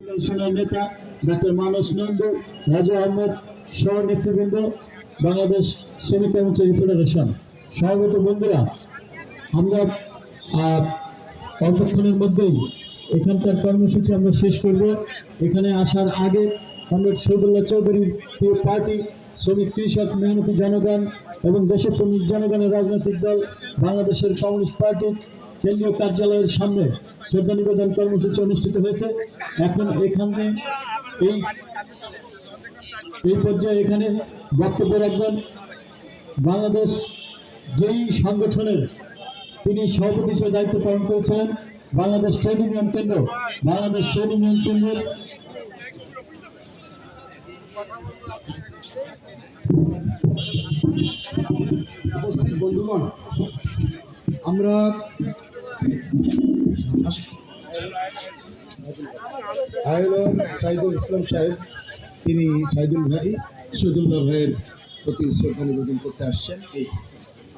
নেতা, ডাক্তার মানস নন্দ আহমদ, সহ নেতৃবৃন্দ, বাংলাদেশ শ্রমিক কর্মচারী ফেডারেশন। সভাগত বন্ধুরা, আমরা অল্পক্ষণের মধ্যেই এখানকার কর্মসূচি আমরা শেষ করব। এখানে আসার আগে আমরা শহীদুল্লাহ চৌধুরীর প্রিয় পার্টি, শ্রমিক কৃষক মেহনতি জনগণ এবং দেশপ্রেমিক জনগণের রাজনৈতিক দল, বাংলাদেশের কমিউনিস্ট পার্টি কেন্দ্রীয় কার্যালয়ের সামনে শ্রদ্ধা নিবেদন কর্মসূচি অনুষ্ঠিত হয়েছে। এখন এখানে এই এই পর্যায়ে এখানে বক্তব্য রাখবেন বাংলাদেশ যেই সংগঠনের তিনি সভাপতি হিসেবে দায়িত্ব পালন করেছিলেন, বাংলাদেশ ট্রেড ইউনিয়ন কেন্দ্র। বাংলাদেশ ট্রেড ইউনিয়ন কেন্দ্রের উপস্থিত বন্ধুগণ, আমরা সাইদুল ইসলাম সাহেব, তিনি সাইদুল ভাই সৈদুল্লাহ ভাইয়ের প্রতি শ্রদ্ধা নিবেদন করতে আসছেন। এই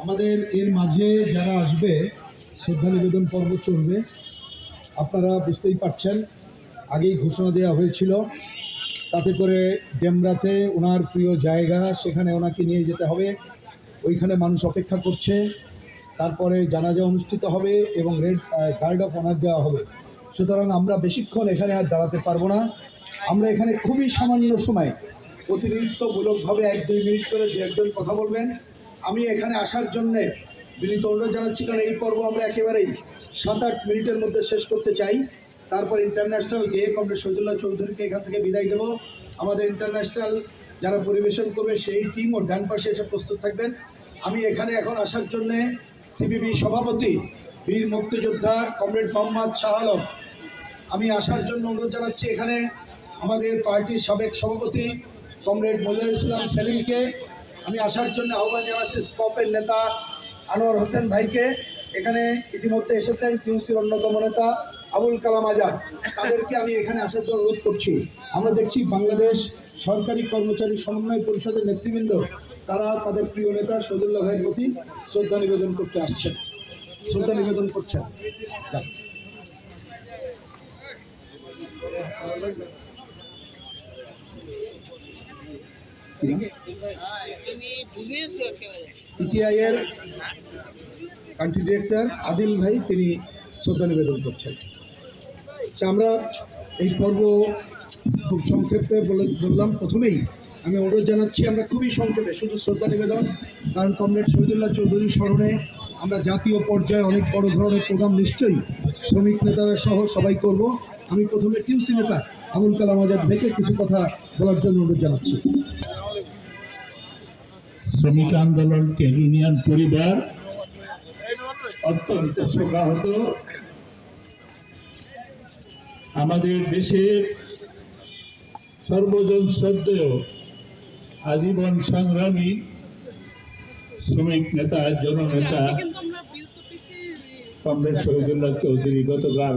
আমাদের এর মাঝে যারা আসবে, শ্রদ্ধা নিবেদন পর্ব চলবে। আপনারা বুঝতেই পারছেন, আগেই ঘোষণা দেওয়া হয়েছিল। তাতে করে ডেমরাতে ওনার প্রিয় জায়গা, সেখানে ওনাকে নিয়ে যেতে হবে। ওইখানে মানুষ অপেক্ষা করছে। তারপরে জানাজা অনুষ্ঠিত হবে এবং রেড গার্ড অফ অনার দেওয়া হবে। সুতরাং আমরা বেশিক্ষণ এখানে আর দাঁড়াতে পারব না। আমরা এখানে খুবই সামান্য সময় প্রতিনিধিত্বমূলকভাবে এক দুই মিনিট করে দু একজন কথা বলবেন। আমি এখানে আসার জন্যে বিনীত অনুরোধ জানাচ্ছি, কারণ এই পর্ব আমরা একেবারেই সাত আট মিনিটের মধ্যে শেষ করতে চাই। তারপর ইন্টারন্যাশনাল গিয়ে কমরেড শহীদুল্লাহ চৌধুরীকে এখান থেকে বিদায় দেবো। আমাদের ইন্টারন্যাশনাল যারা পরিবেশন করবে, সেই টিম ও ডান পাশে এসে প্রস্তুত থাকবেন। আমি এখানে এখন আসার জন্যে সিবিবি সভাপতি, বীর মুক্তিযোদ্ধা কমরেড মোহাম্মদ শাহ আলম। আমি আসার জন্য অনুরোধ জানাচ্ছি এখানে আমাদের পার্টির সাবেক সভাপতি কমরেড মজুর ইসলাম সেলিমকে। আমি আসার জন্য আহ্বান জানাচ্ছি স্কপের নেতা আনোয়ার হোসেন ভাইকে। এখানে ইতিমধ্যে এসেছেন কিউসির অন্যতম নেতা আবুল কালাম আজাদ। তাদেরকে আমি এখানে আসার জন্য অনুরোধ করছি। আমরা দেখছি বাংলাদেশ সরকারি কর্মচারী সমন্বয় পরিষদের নেতৃবৃন্দ তারা তাদের প্রিয় নেতা সজুল্লাহ ভাইয়ের প্রতি শ্রদ্ধা নিবেদন করতে আসছেন। শ্রদ্ধা নিবেদন করছেন। যাক। পিটিআই কান্ট্রি ডিরেক্টর আদিল ভাই, তিনি শ্রদ্ধা নিবেদন করছেন। আচ্ছা আমরা এই পর্ব খুব সংক্ষেপে বলে বললাম। প্রথমেই আমি অনুরোধ জানাচ্ছি, আমরা খুবই সংক্ষেপে শুধু শ্রদ্ধা নিবেদন, কারণ কমরেড শহীদুল্লাহ চৌধুরী স্মরণে আমরা জাতীয় পর্যায়ে অনেক বড় ধরনের প্রোগ্রাম নিশ্চয়ই শ্রমিক নেতারা সহ সবাই করব। আমি প্রথমে টিউসি নেতা আবুল কালাম আজাদ থেকে কিছু কথা বলার জন্য অনুরোধ জানাচ্ছি। শ্রমিক আন্দোলনকে ইউনিয়ন পরিবার অত্যন্ত শোকাহত আমাদের দেশের সর্বজন শ্রদ্ধেয় আজীবন সংগ্রামী শ্রমিক নেতা জননেতা কমরেড শহীদুল্লাহ চৌধুরী গতকাল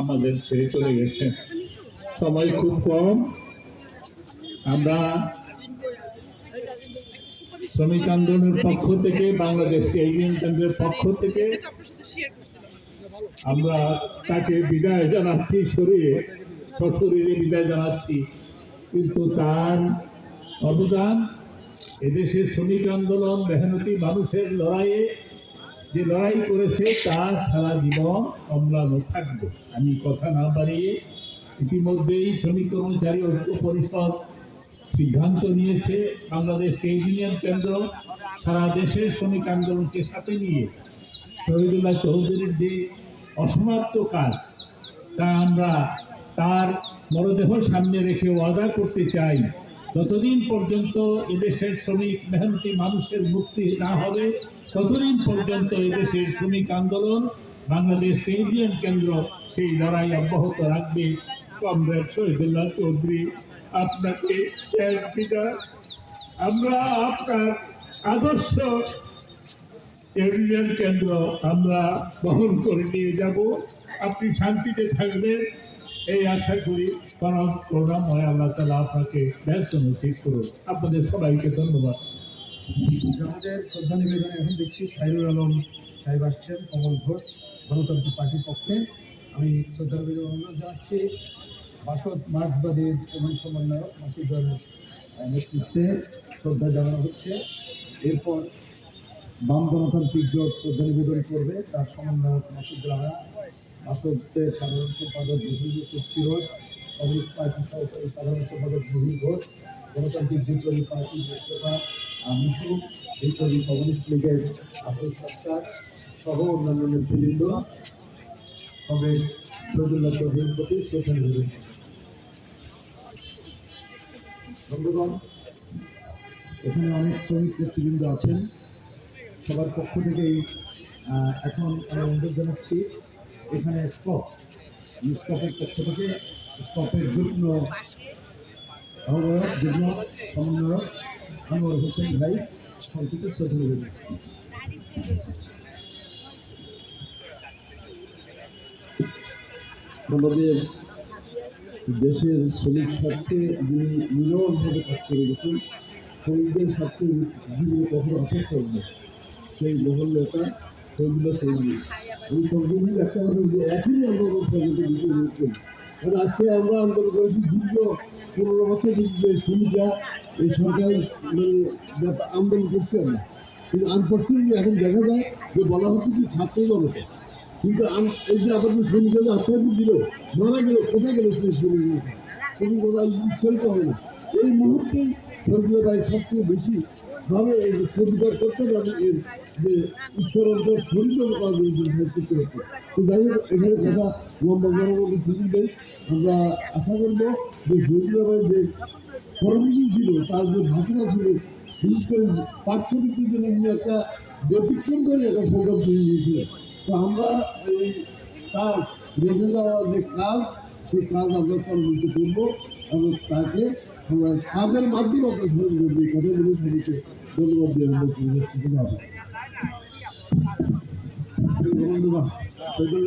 আমাদের ছেড়ে চলে গেছেন। সময় খুব কম। আমরা শ্রমিক আন্দোলনের পক্ষ থেকে বাংলাদেশ ইউনিয়ন কেন্দ্রের পক্ষ থেকে আমরা তাকে বিদায় জানাচ্ছি শরীরে সশরীরে বিদায় জানাচ্ছি। কিন্তু তার অবদান, এদেশের শ্রমিক আন্দোলন, মেহনতি মানুষের লড়াইয়ে যে লড়াই করেছে তা সারা জীবন অম্লান থাকবে। আমি কথা না বাড়িয়ে ইতিমধ্যেই শ্রমিক কর্মচারী ঐক্য পরিষদ সিদ্ধান্ত নিয়েছে, বাংলাদেশ ট্রেড ইউনিয়ন কেন্দ্র সারা দেশের শ্রমিক আন্দোলনকে সাথে নিয়ে। শহীদুল্লাহ চৌধুরীর যে অসমাপ্ত কাজ, তা আমরা তার মরদেহ সামনে রেখে ওয়াদা করতে চাই যতদিন পর্যন্ত এদেশের শ্রমিক মেহনতি মানুষের মুক্তি না হবে, ততদিন পর্যন্ত এদেশের শ্রমিক আন্দোলন বাংলাদেশ ইউনিয়ন কেন্দ্র সেই লড়াই অব্যাহত রাখবে। কমরেড শহীদুল্লাহ চৌধুরী, আপনাকে আমরা আপনার আদর্শ ইউনিয়ন কেন্দ্র আমরা বহন করে নিয়ে যাব। আপনি শান্তিতে থাকবেন। এই আশা করি পরম করুণাময় আল্লাহ তালা আপনাকে ব্যস্ত নসিব করুন আপনাদের সবাইকে ধন্যবাদ। আমাদের শ্রদ্ধা নিবেদন এখন দেখছি সাইরুল আলম সাহেব আসছেন, কমল ঘোষ গণতন্ত্র পার্টির পক্ষে। আমি শ্রদ্ধা নিবেদন অনুরোধ জানাচ্ছি মাসুদ মার্কসবাদীর প্রধান সমন্বয়ক মাসুদের নেতৃত্বে শ্রদ্ধা জানানো হচ্ছে। এরপর বাম গণতান্ত্রিক জোট শ্রদ্ধা নিবেদন করবে তার সমন্বয়ক মাসুদ মাসুদের সাধারণ সম্পাদক বিভিন্ন ফিরোজ কমিউনিস্ট পার্টি সহকারী সাধারণ সম্পাদক মহিল ঘোষ, গণতান্ত্রিক বিপ্লবী পার্টি মোস্তফা মিশু বিপ্লবী কমিউনিস্ট লীগের আব্দুল সত্তার সহ অন্যান্য নেতৃবৃন্দ তবে শহীদুল্লাহ চৌধুরীর প্রতি শ্রদ্ধা নিবেদন। বন্ধুগণ, এখানে অনেক শ্রমিক নেতৃবৃন্দ আছেন। সবার পক্ষ থেকেই এখন আমি অনুরোধ জানাচ্ছি এখানে স্কপ। স্কপের পক্ষ থেকে স্কপের যুগ্ম যুগ্ম সমন্বয়ক হোসেন ভাই সংক্ষিপ্ত শ্রদ্ধা আমাদের দেশের শ্রমিক স্বার্থে যিনি নিরবভাবে কাজ করে গেছেন শ্রমিকদের স্বার্থে জীবনে কখনো অপেক্ষা সেই মহল নেতা সংবিধান একটা এখনই আন্দোলন করেছি দ্বিতীয় মুসলিম আজকে আমরা আন্দোলন করেছি দীর্ঘ পনেরো বছর যে শ্রমিকরা এই সরকার মানে আন্দোলন করছে আমরা। কিন্তু আনফর্চুনেটলি এখন দেখা যায় যে বলা হচ্ছে যে ছাত্র জনতা। কিন্তু এই যে আমাদের শ্রমিকরা আত্মহত্যা দিল, মারা গেল, কোথায় গেল সেই শ্রমিক শ্রমিক উচ্চারিত হবে এই মুহূর্তে শ্রমিকরা ভাই সবচেয়ে বেশি ভাবে এই প্রতিকার করতে পারে এর যে উচ্চারণটা ছড়িত হচ্ছে। তো যাই হোক, এখানে কথা লম্বা গণমন্ত্রী সুযোগ নেই আমরা আশা করব যে ভাই যে কর্মসূচি ছিল, তার যে ভাষণা ছিল, বিশেষ করে পাঠ্যবৃত্তির জন্য উনি একটা ব্যতিক্রম করে একটা প্রোগ্রাম তৈরি হয়েছিল তো আমরা এই তার, রেখে দেওয়া যে কাজ সেই কাজ আমরা কর্মসূচি করব এবং তাকে আমরা কাজের মাধ্যমে আমরা করব এই কথাগুলো সবাইকে ধন্যবাদ দিয়ে পরিবেশিত হবে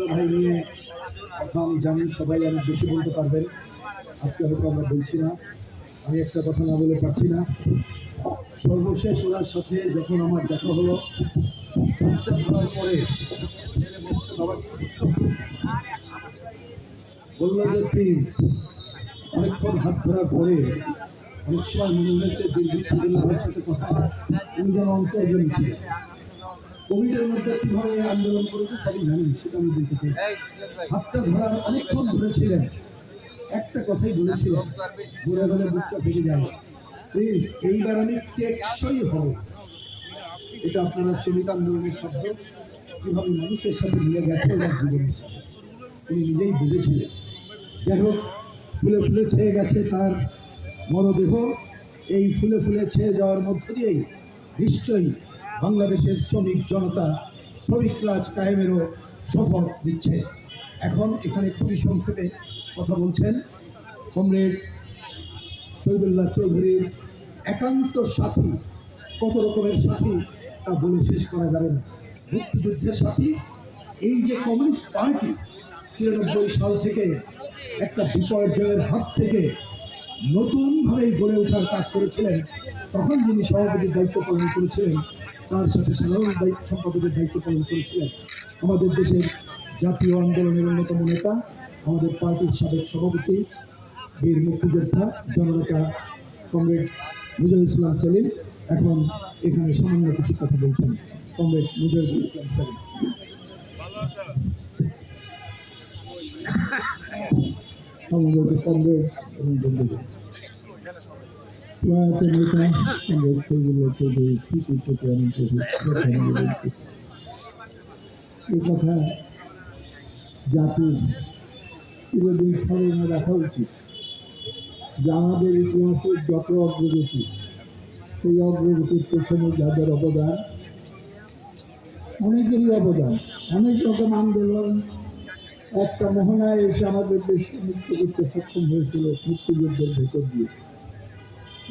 ভাই নিয়ে কথা আমি জানি সবাই আমি বেশি বলতে পারবেন আজকে হয়তো আমরা বলছি না আমি একটা কথা না বলে পারছি না সর্বশেষ ওনার সাথে যখন আমার দেখা হলো পরে বাবা কি করছ?" বলল যে প্রিন্স অনেকক্ষণ হাত ধরার পরে অনেক সময় মনে হয়েছে শহীদুল্লাহের সাথে কথা উনি যেন অন্তর্জন ছিলেন কোভিডের মধ্যে কীভাবে আন্দোলন করেছে সবই জানি সেটা আমি বলতে চাই। হাতটা ধরার অনেকক্ষণ ধরেছিলেন একটা কথাই বলেছিলেন ঘুরে গেলে বুকটা ফেটে যায়। প্লিজ, এইবার আমি টেকসই হব। এটা আপনারা শ্রমিক আন্দোলনের শব্দ। কীভাবে মানুষের সাথে মিলে গেছে ওনার জীবনের সাথে? তিনি নিজেই বুঝেছিলেন। যাই হোক, ফুলে ফুলে ছেয়ে গেছে তার মরদেহ। এই ফুলে ফুলে ছেয়ে যাওয়ার মধ্য দিয়েই নিশ্চয়ই বাংলাদেশের শ্রমিক জনতা শ্রমিক রাজ কায়েমেরও সফল দিচ্ছে এখন এখানে খুবই সংক্ষেপে কথা বলছেন কমরেড শহীদুল্লাহ চৌধুরীর একান্ত সাথী। কত রকমের সাথী তা বলে শেষ করা যাবে না। মুক্তিযুদ্ধের সাথী। এই যে কমিউনিস্ট পার্টি তিরানব্বই সাল থেকে একটা বিপর্যয়ের হাত থেকে নতুনভাবে গড়ে ওঠার কাজ করেছিলেন। তখন যিনি সভাপতির দায়িত্ব পালন করেছিলেন, তার সাথে সাধারণ দায়িত্ব সম্পাদকের দায়িত্ব পালন করেছিলেন। আমাদের দেশের জাতীয় আন্দোলনের অন্যতম নেতা, আমাদের পার্টির সাবেক সভাপতি বীর মুক্তিযোদ্ধা, জননেতা কমরেড মুজাহিদ ইসলাম সেলিম, এখন এখানে সামান্য কিছু কথা বলছেন। কমরেড মুজাহিদ ইসলাম সেলিম। কথা রাখা উচিত আমাদের ইতিহাসের যত অগ্রগতি, সেই অগ্রগতির পেছনে যাদের অবদান, অনেকেরই অবদান, অনেক রকম আন্দোলন একটা মোহনায় এসে আমাদের দেশকে মুক্ত করতে সক্ষম হয়েছিল মুক্তিযুদ্ধের ভেতর দিয়ে।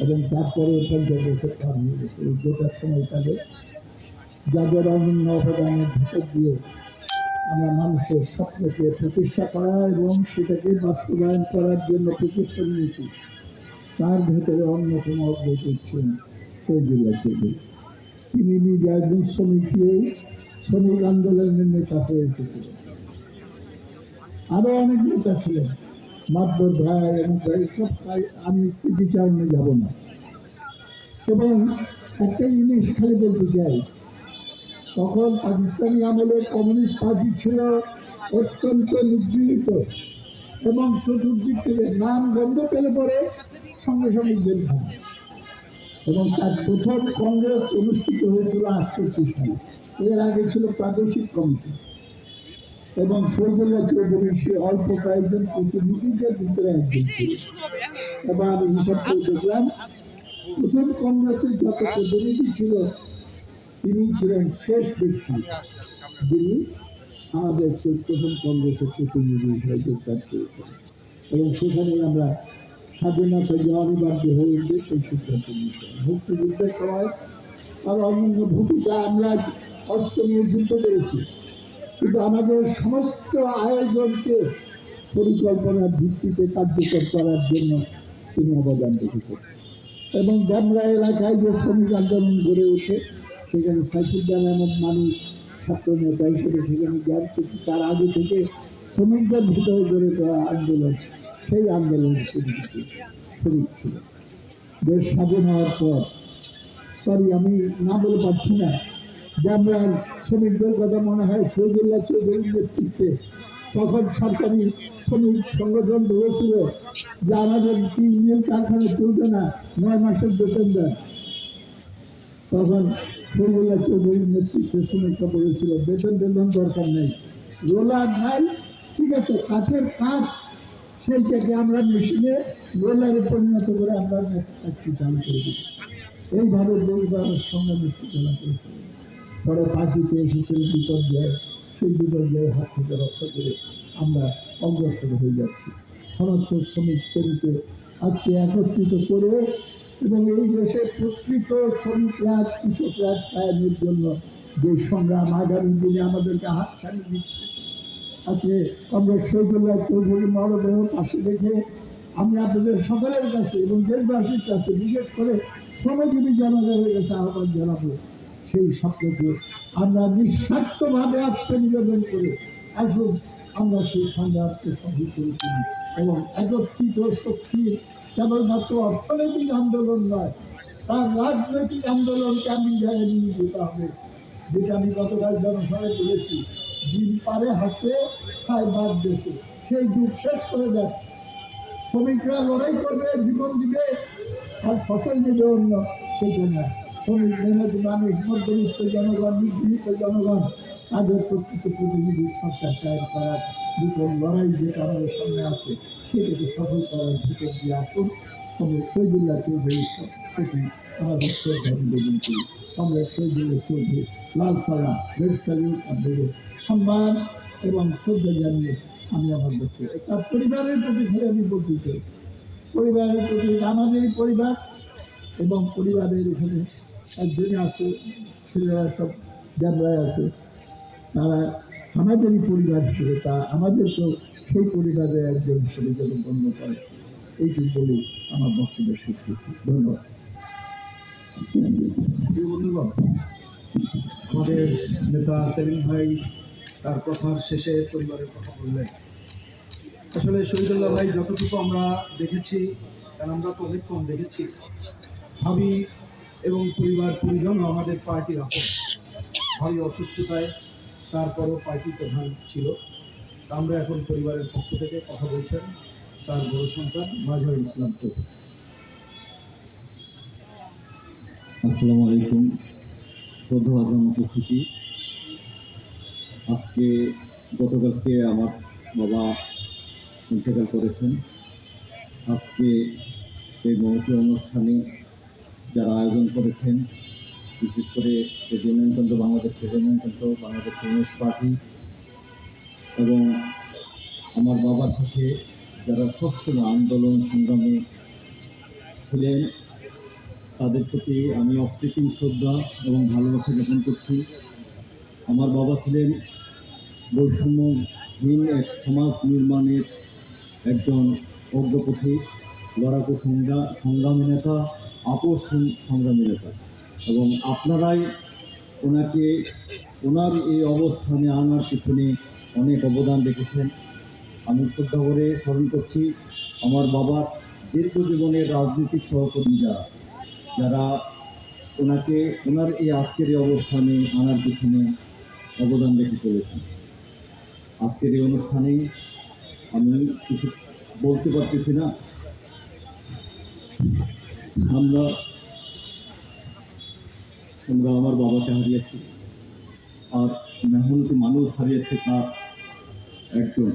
এবং তারপরে গোটার সময়কালে যাদের অনন্য অবদানের ভেতর দিয়ে আমরা মানুষের স্বপ্নকে প্রতিষ্ঠা করা এবং সেটাকে বাস্তবায়ন করার জন্য প্রচেষ্টা নিয়েছি। তার ভেতরে অন্যতম অগ্রগতি ছিলেন চৌধুরী। তিনি নিজে একজন শ্রমিক শ্রমিক আন্দোলনের নেতা হয়ে এসেছিলেন আরও অনেক নেতা ছিলেন। মাতবর ভাই এবং ভাই সব ভাই- আমি স্মৃতিচারণে যাব না। এবং একটা জিনিস খালি বলতে চাই, তখন পাকিস্তানি আমলের কমিউনিস্ট পার্টি ছিল অত্যন্ত নিগৃহীত এবং চতুর্দিক থেকে নাম গন্ধ পেলে পরে সঙ্গে সঙ্গে জেলখানা এবং তার প্রথম কংগ্রেস অনুষ্ঠিত হয়েছিল সালে এর আগে ছিল প্রাদেশিক কমিটি। এবং শহীদুল্লাহ চৌধুরী সে অল্প কয়েকজন প্রতিনিধিদের ভিতরে একজন এবার আমি হিসাব করে দেখলাম প্রথম কংগ্রেসের যত প্রতিনিধি ছিল তিনি ছিলেন শেষ ব্যক্তি। যিনি আমাদের সেই প্রথম কংগ্রেসের প্রতিনিধি হিসেবে যোগদান করেছেন। এবং সেখানে আমরা স্বাধীনতা যে অনিবার্য হয়ে উঠবে সেই সিদ্ধান্ত নিয়েছিলাম মুক্তিযুদ্ধের সময় আর অন্যান্য ভূমিকা আমরা অস্ত্র নিয়ে যুদ্ধ করেছি। কিন্তু আমাদের সমস্ত আয়োজনকে পরিকল্পনার ভিত্তিতে কার্যকর করার জন্য তিনি অবদান রেখেছেন। এবং ড্যামরা এলাকায় যে শ্রমিক আন্দোলন গড়ে ওঠে, সেখানে সাইফুদ্দান আহমদ মানুষ ছাত্র নেতা হিসেবে সেখানে জ্ঞান কিন্তু তার আগে থেকে শ্রমিকদের ভিতরে গড়ে তোলা আন্দোলন, সেই আন্দোলন শরিক ছিল দেশ স্বাধীন হওয়ার পর সরি আমি না বলে পারছি না আমরা শ্রমিকদের কথা মনে হয় শহীদুল্লাহ চৌধুরীর নেতৃত্বে। তখন সরকারি শ্রমিক সংগঠন বলেছিল যে আমাদের তিন কারখানা চলবে না, নয় মাসের বেতন দেন। তখন শহীদুল্লাহ চৌধুরীর নেতৃত্বে শ্রমিকরা বলেছিল, বেতন বেতন দরকার নেই। রোলার নাই ঠিক আছে, কাঠের কাঠ সেইটাকে আমরা মেশিনে রোলারে পরিণত করে আমরা চালু করে দিই। এইভাবে দেশবাবের সঙ্গে মৃত্যু চলা করেছিল পরে পাখিতে এসেছিল বিপর্যয়, সেই বিপর্যয়ের হাত থেকে রক্ষা করে আমরা অগ্রসর হয়ে যাচ্ছি। সমস্ত শ্রমিক শ্রেণীকে আজকে একত্রিত করে এবং এই দেশে প্রকৃত শ্রমিক রাজ, কৃষক রাজ কায়েমের জন্য যে সংগ্রাম আগামী দিনে আমাদেরকে হাত ছাড়িয়ে দিচ্ছে, আজকে আমরা শহীদুল্লাহ চৌধুরী মরদেহ পাশে দেখে আমি আপনাদের সকলের কাছে এবং দেশবাসীর কাছে বিশেষ করে শ্রমজীবী জনগণের কাছে আহ্বান জানাব। সেই স্বপ্নকে আমরা নিঃস্বার্থভাবে আত্মনিবেদন করে আসুন, আমরা সেই সংগ্রামকে সফল করে তুলি এবং একত্রিত শক্তির কেবলমাত্র অর্থনৈতিক আন্দোলন নয়, তার রাজনৈতিক আন্দোলনকে আমি জায়গায় নিয়ে যেতে হবে। যেটা আমি গতকাল জনসভায় বলেছি, দিন পারে হাসে, খায় বাদ দেশে সেই যুগ শেষ করে দেয় শ্রমিকরা লড়াই করবে, জীবন দিবে, আর ফসল নেবে অন্য সেটা না শ্রমিক মেহনত মানুষ মধ্যবিত্ত জনগণ, নিগৃহীত জনগণ, তাদের প্রকৃত প্রতিনিধি সরকার কায়েম করার বিপদ লড়াই যেটা আমাদের সামনে আছে, সেটাকে সফল করার ভিতর দিয়ে আসুন। শহীদুল্লাহ চৌধুরী আমাদের শ্রদ্ধা নিবেদন করি আমরা শহীদুল্লাহ চৌধুরী, লাল সালা আপনাদের সম্মান এবং শ্রদ্ধা জানিয়ে আমি আমার বক্তব্য, তার পরিবারের প্রতি আমি বলতে চাই, পরিবারের প্রতি আমাদেরই পরিবার এবং পরিবারের এখানে একজনই আছে, ছেলেরা সব জানরায় আছে। তারা আমাদেরই পরিবার হিসেবে, তা আমাদেরকেও সেই পরিবারের একজন হিসেবে যেন গণ্য করে। এইটুকু বলে আমার বক্তব্য শেষ করছি। ধন্যবাদ। আমাদের নেতা সেলিম ভাই তার কথার শেষে পরিবারের কথা বললেন। আসলে শহীদুল্লাহ ভাই যতটুকু আমরা দেখেছি কারণ আমরা তো অনেক কম দেখেছি, ভাবি এবং পরিবার পরিজনও আমাদের পার্টির আপন ভাবি অসুস্থতায় তারপরও পার্টি প্রধান ছিল। আমরা এখন পরিবারের পক্ষ থেকে কথা বলছেন তার বড় সন্তান মাজহার ইসলাম চৌধুরী আসসালামু আলাইকুম। শ্রদ্ধাভাজন উপস্থিতি আজকে গতকালকে আমার বাবা ইন্তেকাল করেছেন। আজকে এই মহতি অনুষ্ঠানে যারা আয়োজন করেছেন, বিশেষ করে regimental Bangladesh regimental Bangladesh communist party এবং আমার বাবার সাথে যারা সবসময় আন্দোলন সংগ্রামে ছিলেন, তাদের প্রতি আমি অকৃত্রিম শ্রদ্ধা এবং ভালোবাসা জ্ঞাপন করছি। আমার বাবা ছিলেন বৈষম্যহীন এক সমাজ নির্মাণের একজন অগ্রপথী লড়াকু সংগ্রা, সংগ্রামী নেতা আপোষ সংগ্রামী নেতা এবং আপনারাই ওনাকে, ওনার এই অবস্থানে আনার পিছনে অনেক অবদান রেখেছেন। আমি শ্রদ্ধা করে স্মরণ করছি আমার বাবার দীর্ঘ জীবনের রাজনৈতিক সহকর্মী যারা যারা ওনাকে, ওনার এই আজকের এই অবস্থানে আনার পিছনে অবদান রেখে চলেছেন। আজকের এই অনুষ্ঠানে আমি কিছু বলতে পারতেছি না। আমরা আমরা আমার বাবাকে হারিয়েছি। আর মেহনতি মানুষ হারিয়েছে তার একজন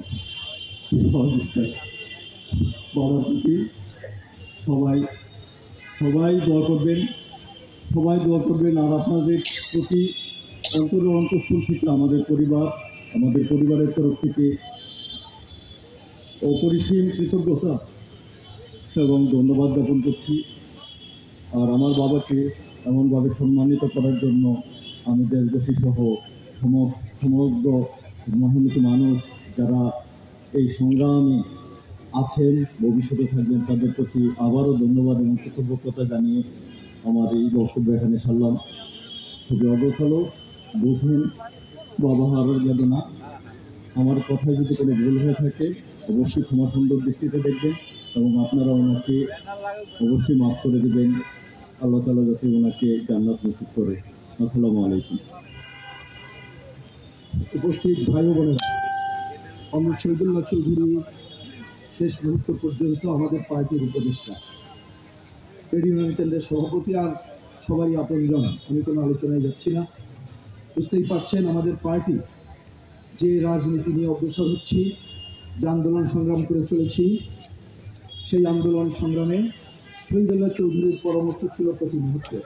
বাবার প্রতি সবাই সবাই দোয়া করবেন, সবাই দোয়া করবেন। আর আপনাদের প্রতি অন্তর অন্তঃস্থল থেকে আমাদের পরিবার, আমাদের পরিবারের তরফ থেকে অপরিসীম কৃতজ্ঞতা এবং ধন্যবাদ জ্ঞাপন করছি। আর আমার বাবাকে এমনভাবে সম্মানিত করার জন্য আমি দেশবাসী সহ সম- সমগ্র মহামতি মানুষ যারা এই সংগ্রামে আছেন, ভবিষ্যতে থাকবেন, তাদের প্রতি আবারও ধন্যবাদ এবং কৃতজ্ঞতা জানিয়ে আমার এই বক্তব্য এখানে সারলাম। খুবই অগোছালো বুঝলেন বাবা হারার না আমার কথায় যদি কোনো ভুল হয়ে থাকে, অবশ্যই ক্ষমা সুন্দর দৃষ্টিতে দেখবেন এবং আপনারা ওনাকে অবশ্যই মাফ করে দেবেন। আল্লাহ তালা যাতে ওনাকে জান্নাত নসিব করে। আসসালামু আলাইকুম। উপস্থিত ভাই বোনেরা আমরা শহীদুল্লাহ চৌধুরী। শেষ মুহূর্ত পর্যন্ত আমাদের পার্টির উপদেষ্টা। ট্রেড ইউনিয়ন কেন্দ্রের সভাপতি আর সবারই আপনজন। আমি কোনো আলোচনায় যাচ্ছি না। বুঝতেই পারছেন আমাদের পার্টি, যে রাজনীতি নিয়ে অগ্রসর হচ্ছি, যে আন্দোলন সংগ্রাম করে চলেছি, সেই আন্দোলন সংগ্রামে শহীদুল্লাহ চৌধুরীর পরামর্শ ছিল প্রতি মুহূর্তে।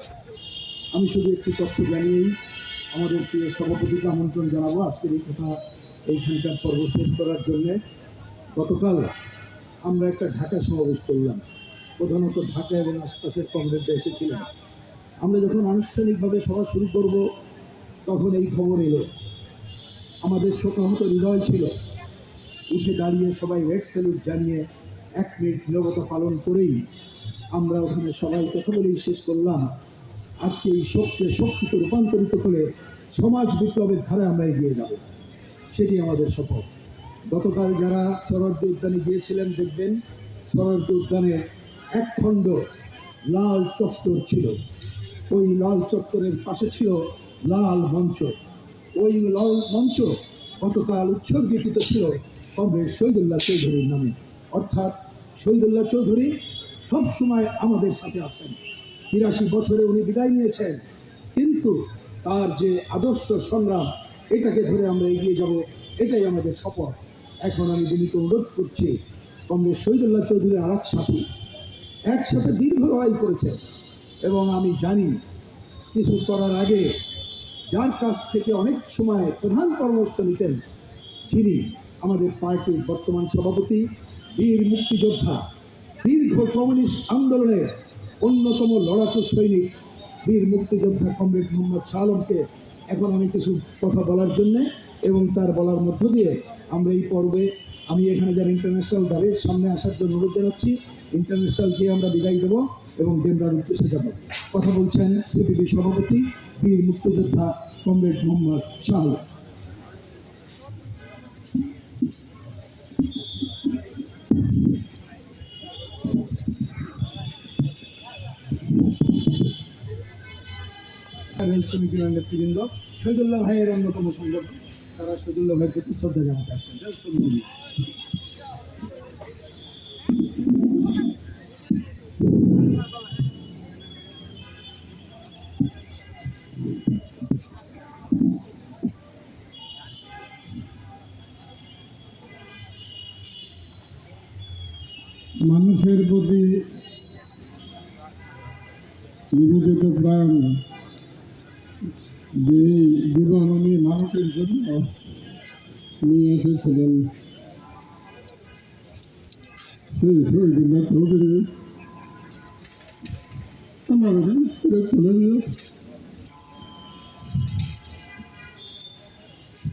আমি শুধু একটি তথ্য জানিয়েই আমাদের প্রিয় সভাপতিকে আমন্ত্রণ জানাব আজকের এই কথা এইখানকার পর্ব শেষ করার জন্যে। গতকাল আমরা একটা ঢাকা সমাবেশ করলাম। প্রধানত ঢাকা এবং আশপাশের কংগ্রেসরা এসেছিলেন। আমরা যখন আনুষ্ঠানিকভাবে সভা শুরু করব, তখন এই খবর এলো। আমাদের শোকাহত হৃদয় ছিল। উঠে দাঁড়িয়ে সবাই রেড স্যালুট জানিয়ে এক মিনিট নীরবতা পালন করেই আমরা ওখানে সবাই কথা বলেই শেষ করলাম। আজকে এই শক্তিকে শক্তিতে রূপান্তরিত করে সমাজ বিপ্লবের ধারায় আমরা এগিয়ে যাব। সেটি আমাদের শপথ। গতকাল যারা সরোয়ার্দী উদ্যানে গিয়েছিলেন দেখবেন সরোয়ার্দী উদ্যানের এক খণ্ড লাল চত্বর ছিল। ওই লাল চত্বরের পাশে ছিল লাল মঞ্চ। ওই লাল মঞ্চ গতকাল উৎসর্গীকৃত ছিল কংগ্রেস শহীদুল্লাহ চৌধুরীর নামে। অর্থাৎ শহীদুল্লাহ চৌধুরী সবসময় আমাদের সাথে আছেন। তিরাশি বছরে উনি বিদায় নিয়েছেন। কিন্তু তার যে আদর্শ সংগ্রাম, এটাকে ধরে আমরা এগিয়ে যাব, এটাই আমাদের শপথ। এখন আমি বিনীত অনুরোধ করছি কংগ্রেস শহীদুল্লাহ চৌধুরী আর এক সাথী একসাথে দীর্ঘ লড়াই করেছে। এবং আমি জানি, কিছু করার আগে যার কাছ থেকে অনেক সময় প্রধান পরামর্শ নিতেন, যিনি আমাদের পার্টির বর্তমান সভাপতি, বীর মুক্তিযোদ্ধা দীর্ঘ কমিউনিস্ট আন্দোলনের অন্যতম লড়াকু সৈনিক, বীর মুক্তিযোদ্ধা কমরেড মোহাম্মদ শাহ আলমকে এখন আমি কিছু কথা বলার জন্যে এবং তার বলার মধ্য দিয়ে আমরা এই পর্বে আমি এখানে যারা ইন্টারন্যাশনাল দলের সামনে আসার জন্য অনুরোধ জানাচ্ছি ইন্টারন্যাশনাল গিয়ে আমরা বিদায় দেবো এবং ডেমরার উদ্দেশ্যে যাব। কথা বলছেন সিপিবি সভাপতি, বীর মুক্তিযোদ্ধা কমরেড মোহাম্মদ শাহ আলম রেল শ্রমিক ইউনিয়ন নেতৃবৃন্দ, শহীদুল্লাহ ভাইয়ের অন্যতম সংগঠন তারা শহীদুল্লাহ ভাইয়ের প্রতি শ্রদ্ধা জানাতে আসছেন।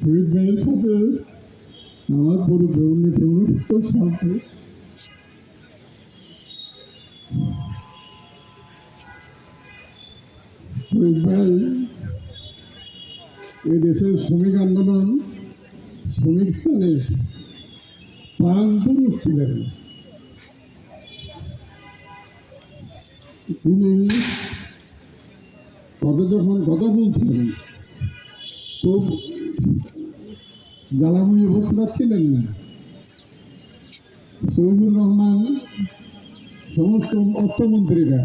ভাইয়ের সাথে আমার উনসত্তর সাল থেকে ওই ভাই এই দেশের শ্রমিক আন্দোলন শ্রমিক স্থানে প্রাণ পুরুষ ছিলেন তিনি কত যখন কথা বলছিলেন খুব জ্বালাময়ী ভোটরা ছিলেন না। সৈবুর রহমান, সমস্ত অর্থমন্ত্রীরা,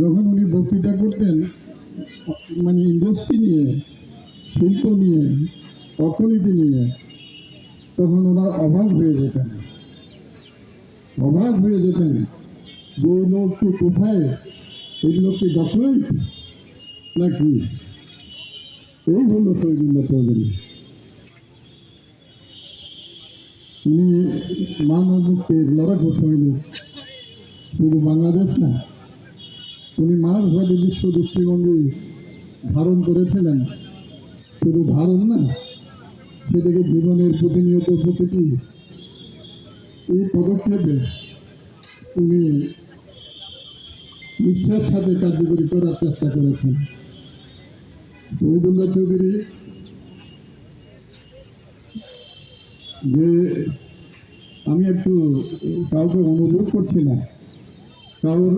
যখন উনি বক্তৃতা করতেন মানে ইন্ডাস্ট্রি নিয়ে, শিল্প নিয়ে, অর্থনীতি নিয়ে, তখন ওনার অভাব হয়ে যেতেন অবাক হয়ে যেতেন যে লোকটি কোথায় এই লোকটি ডক্টরেট নাকি? এই হলো শহীদুল্লাহ চৌধুরী। উনি মানব মুক্তির লড়াকু সৈনিক শুধু বাংলাদেশ না। উনি মার্ক্সবাদী বিশ্ব দৃষ্টিভঙ্গি ধারণ করেছিলেন। শুধু ধারণ না, সেটাকে জীবনের প্রতিনিয়ত প্রতিটি এই পদক্ষেপে উনি নিষ্ঠার সাথে কার্যকরী করার চেষ্টা করেছেন। শহীদুল্লাহ চৌধুরী যে আমি একটু কাউকে অনুরোধ করছি না কারোর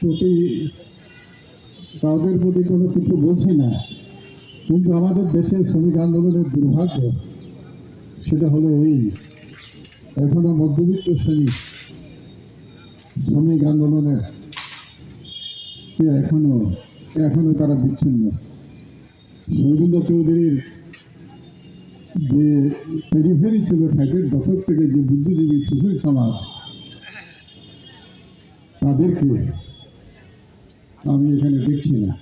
প্রতি, কাউদের প্রতি কোনো কিছু বলছি না। কিন্তু আমাদের দেশের শ্রমিক আন্দোলনের দুর্ভাগ্য, সেটা হলো এই, এখনও মধ্যবিত্ত শ্রেণি শ্রমিক আন্দোলনের এখনও এখনও তারা বিচ্ছিন্ন। শহীদুল্লাহ চৌধুরীর যে পেরিফেরি ছিল ষাটের দশক থেকে যে বুদ্ধিজীবী সুশীল সমাজ, তাদেরকে আমি এখানে দেখছি না।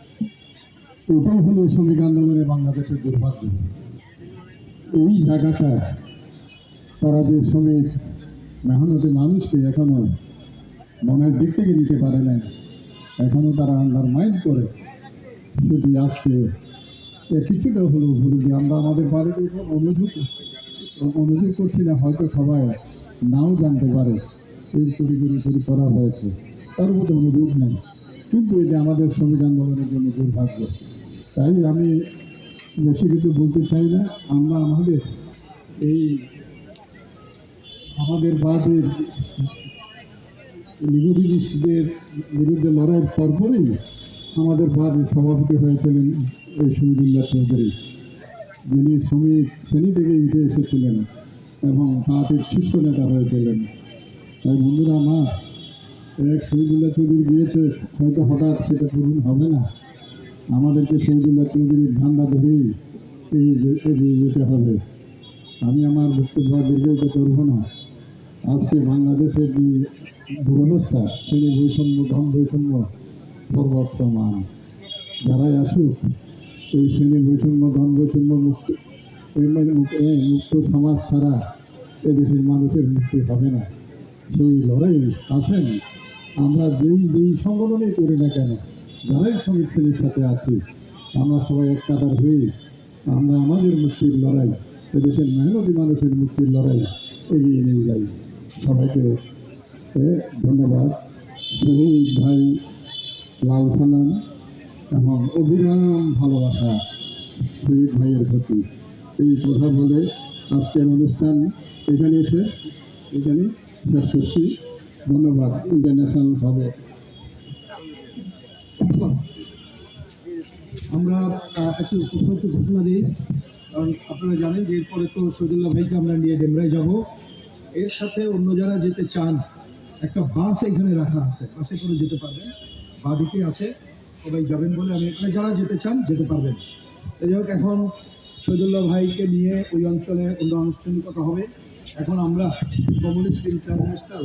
ওটাই হলো শ্রমিক আন্দোলনে বাংলাদেশের দুর্ভাগ্য। এই জায়গাটা তারা যে শ্রমিক মেহনতি মানুষকে এখনও মনের দিক থেকে নিতে পারে না এখনও তারা আন্ডারমাইন্ড করে, সেটি আজকে কিছুটা হলো যে আমরা আমাদের বাড়িতে সব অনুযোগ অনুযোগ করছি না, হয়তো সবাই নাও জানতে পারে এই তৈরি তৈরি করা হয়েছে। তার মধ্যে অনুযোগ নেই। কিন্তু এটা আমাদের শ্রমিক আন্দোলনের জন্য দুর্ভাগ্য, তাই আমি বেশি কিছু বলতে চাই না। আমরা আমাদের এই আমাদের বাদের নিগোডিস্টদের বিরুদ্ধে লড়াইয়ের পরপরই আমাদের বাদের সভাপতি হয়েছিলেন এই শহীদুল্লাহ চৌধুরী, যিনি শ্রমিক শ্রেণি থেকে উঠে এসেছিলেন এবং তাঁতের শীর্ষ নেতা হয়েছিলেন। তাই বন্ধুরা আমার এক শহীদুল্লাহ চৌধুরী গিয়েছে, হয়তো হঠাৎ সেটা পূরণ হবে না। আমাদেরকে শহীদুল্লাহ চৌধুরীর ঝান্ডা ধরেই এগিয়ে যেতে হবে। আমি আমার বক্তব্য দীর্ঘায়িত করব না। আজকে বাংলাদেশের যে দুরবস্থা শ্রেণি বৈষম্য, ধন বৈষম্য সর্বত্রমান যারাই আসুক, এই শ্রেণি বৈষম্য, ধন বৈষম্য মুক্ত মুক্ত সমাজ ছাড়া এদেশের মানুষের মুক্তি হবে না। সেই লড়াই আছেন, আমরা যেই যেই সংগঠনেই করি না কেন, যারাই শ্রমিক শ্রেণির সাথে আছি, আমরা সবাই এক কাতার হয়ে আমরা আমাদের মুক্তির লড়াই এদেশের মেহনতি মানুষের মুক্তির লড়াই এগিয়ে নিয়ে যাই। সবাইকে ধন্যবাদ। শহীদ ভাই লাল সালাম এবং অবিরাম ভালোবাসা শহীদ ভাইয়ের প্রতি। এই কথা বলে আজকের অনুষ্ঠান এখানে এসে, এখানে শেষ করছি। ধন্যবাদ ইন্টারন্যাশনাল হবে। আমরা একটু প্রথমে ঘোষণা দিই, কারণ আপনারা জানেন যে এরপরে তো শহীদুল্লাহ ভাইকে আমরা নিয়ে ডেমরায় যাব। এর সাথে অন্য যারা যেতে চান, একটা বাস এখানে রাখা আছে, বাসে করে যেতে পারবেন। বাদিকে আছে, সবাই যাবেন বলে আমি এখানে যারা যেতে চান, যেতে পারবেন। এই যাই হোক, এখন শহীদুল্লাহ ভাইকে নিয়ে ওই অঞ্চলে অন্য আনুষ্ঠানিকতা হবে। এখন আমরা কমিউনিস্ট ইন্টারন্যাশনাল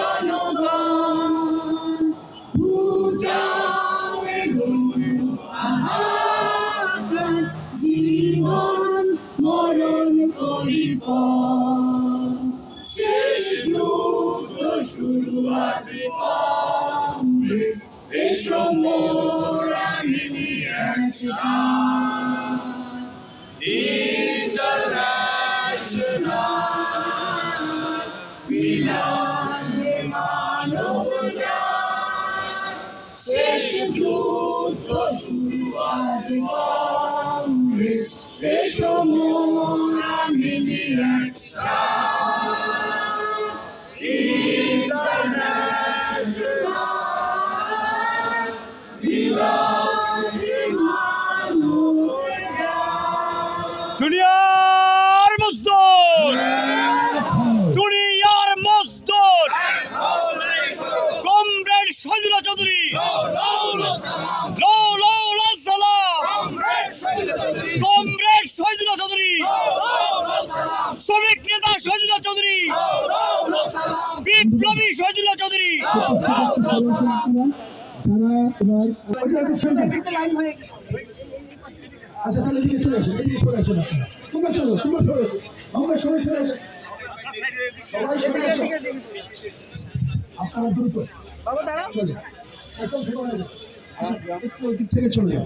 দুনিয়ার মজদুর। দুনিয়ার মজদুর। কমরেড সজরা চৌধুরী। কমরেড সজরা চৌধুরী। শ্রমিক নেতা সজরা চৌধুরী। বিপ্লবী সজরা চৌধুরী। আচ্ছা তাহলে এদিকে চলে আসেন এদিকে সরে আসেন আপনারা তোমরা চলো তোমরা সরে আসো। আমরা সবাই সরে আসেন। সবাই সরে আসো। আপনারা দ্রুত চলে। একদম সরে আসো। আচ্ছা, একটু থেকে চলে যাও।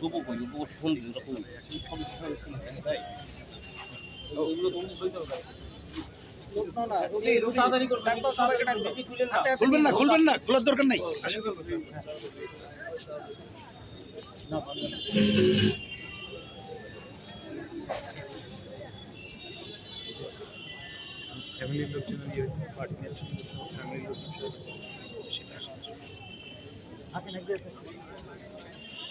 তবু কই তবু ফোন দিন তখন খুলবেন না খুলবেন না খোলার দরকার নাই। ফ্যামিলির লোকজন নিয়ে হয়েছে পার্টনার ফ্যামিলির লোকজন সবাই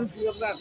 of that.